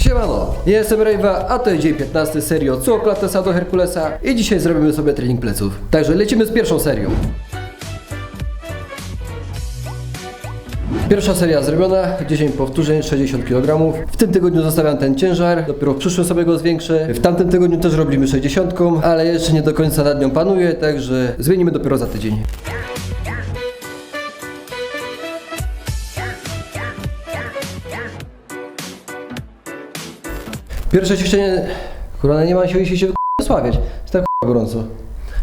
Siemano, ja jestem Rejwa, a to jest dzień 15 serii od Suoklatesa do Herkulesa i dzisiaj zrobimy sobie trening pleców. Także lecimy z pierwszą serią. Pierwsza seria zrobiona, 10 powtórzeń, 60 kg. W tym tygodniu zostawiam ten ciężar, dopiero w przyszłym sobie go zwiększę. W tamtym tygodniu też robimy 60, ale jeszcze nie do końca nad nią panuję, także zmienimy dopiero za tydzień. Pierwsze ćwiczenie, kurwa, nie ma siły się wysławiać. Jest tak kurwa, gorąco.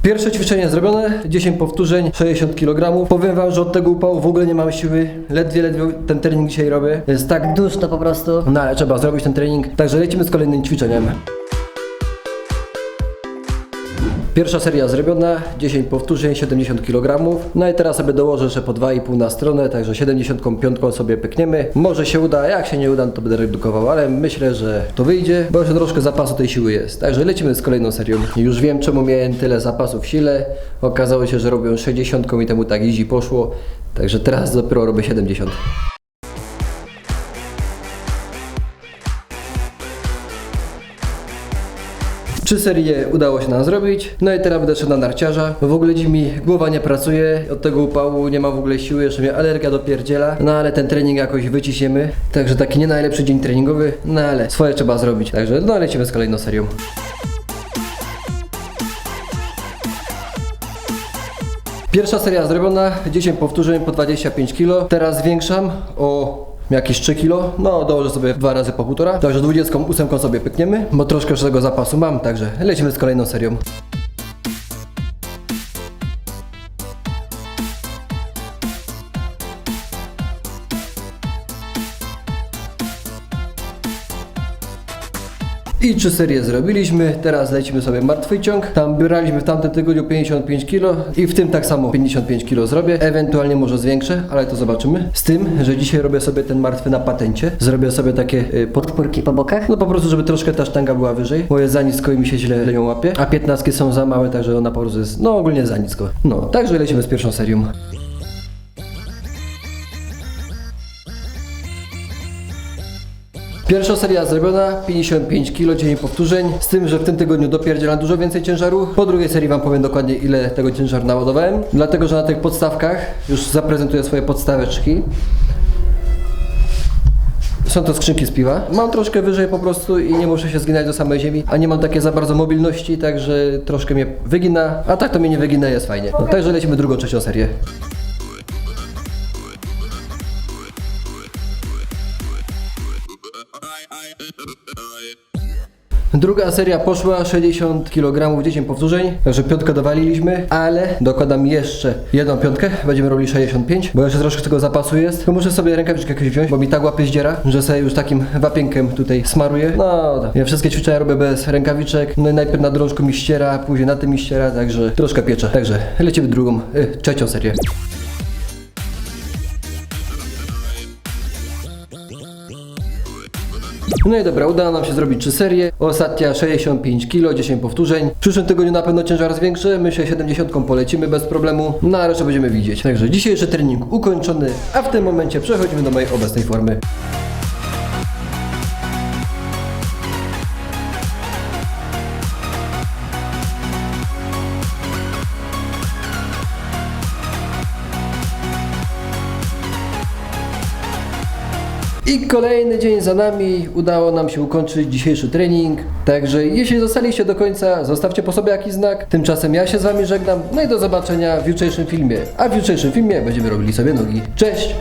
Pierwsze ćwiczenie zrobione, 10 powtórzeń, 60 kg. Powiem wam, że od tego upału w ogóle nie mam siły. Ledwie, ledwie ten trening dzisiaj robię. Jest tak Dusz to po prostu. no ale trzeba zrobić ten trening. Także lecimy z kolejnym ćwiczeniem. Pierwsza seria zrobiona, 10 powtórzeń, 70 kg. No i teraz sobie dołożę jeszcze po 2,5 na stronę, także 75 sobie pykniemy. Może się uda, jak się nie uda, no to będę redukował, ale myślę, że to wyjdzie, bo jeszcze troszkę zapasu tej siły jest. Także lecimy z kolejną serią. Już wiem, czemu miałem tyle zapasu w sile. Okazało się, że robię 60 i temu tak easy poszło. Także teraz dopiero robię 70. Trzy serie udało się nam zrobić. No i teraz będę szedł na narciarza. W ogóle dziś mi głowa nie pracuje. Od tego upału nie ma w ogóle siły. Jeszcze mnie alergia dopierdziela. No ale ten trening jakoś wyciśniemy. Także taki nie najlepszy dzień treningowy. No ale swoje trzeba zrobić. Także no lecimy z kolejną serią. Pierwsza seria zrobiona, 10 powtórzeń po 25 kg. Teraz zwiększam o jakieś 3 kg. No, dołożę sobie dwa razy po półtora. Także 28 sobie pykniemy, bo troszkę już tego zapasu mam, także lecimy z kolejną serią. I trzy serie zrobiliśmy, teraz lecimy sobie martwy ciąg. Tam braliśmy w tamtym tygodniu 55 kg i w tym tak samo 55 kg zrobię. Ewentualnie może zwiększę, ale to zobaczymy. Z tym, że dzisiaj robię sobie ten martwy na patencie. Zrobię sobie takie y, pod... Podpórki po bokach. No po prostu, żeby troszkę ta sztanga była wyżej, bo jest za nisko i mi się źle ją łapie. A 15 są za małe, także ona po prostu jest, no ogólnie za nisko. No, także lecimy z pierwszą serią. Pierwsza seria zrobiona, 55 kg, 9 powtórzeń, z tym, że w tym tygodniu dopierdzielam dużo więcej ciężaru. Po drugiej serii Wam powiem dokładnie ile tego ciężaru naładowałem, dlatego, że na tych podstawkach już zaprezentuję swoje podstaweczki. Są to skrzynki z piwa. Mam troszkę wyżej po prostu i nie muszę się zginać do samej ziemi, a nie mam takie za bardzo mobilności, także troszkę mnie wygina, a tak to mnie nie wygina, jest fajnie. No, także lecimy drugą, trzecią serię. Druga seria poszła 60 kg 10 powtórzeń, także piątkę dowaliliśmy, ale dokładam jeszcze jedną piątkę, będziemy robili 65, bo jeszcze troszkę tego zapasu jest. To muszę sobie rękawiczkę jakąś wziąć, bo mi tak łapy zdziera, że sobie już takim wapienkiem tutaj smaruję. No, ja wszystkie ćwiczenia robię bez rękawiczek, no i najpierw na drążku mi ściera, później na tym mi ściera, także troszkę piecze. Także lecimy drugą, y, trzecią serię. No i dobra, udało nam się zrobić trzy serie. Ostatnia 65 kg, 10 powtórzeń. W przyszłym tygodniu na pewno ciężar zwiększy. Myślę 70 polecimy bez problemu. No a resztę będziemy widzieć. Także dzisiejszy trening ukończony, a w tym momencie przechodzimy do mojej obecnej formy. I kolejny dzień za nami, udało nam się ukończyć dzisiejszy trening. Także jeśli zostaliście do końca, zostawcie po sobie jakiś znak. Tymczasem ja się z Wami żegnam, no i do zobaczenia w jutrzejszym filmie. A w jutrzejszym filmie będziemy robili sobie nogi. Cześć!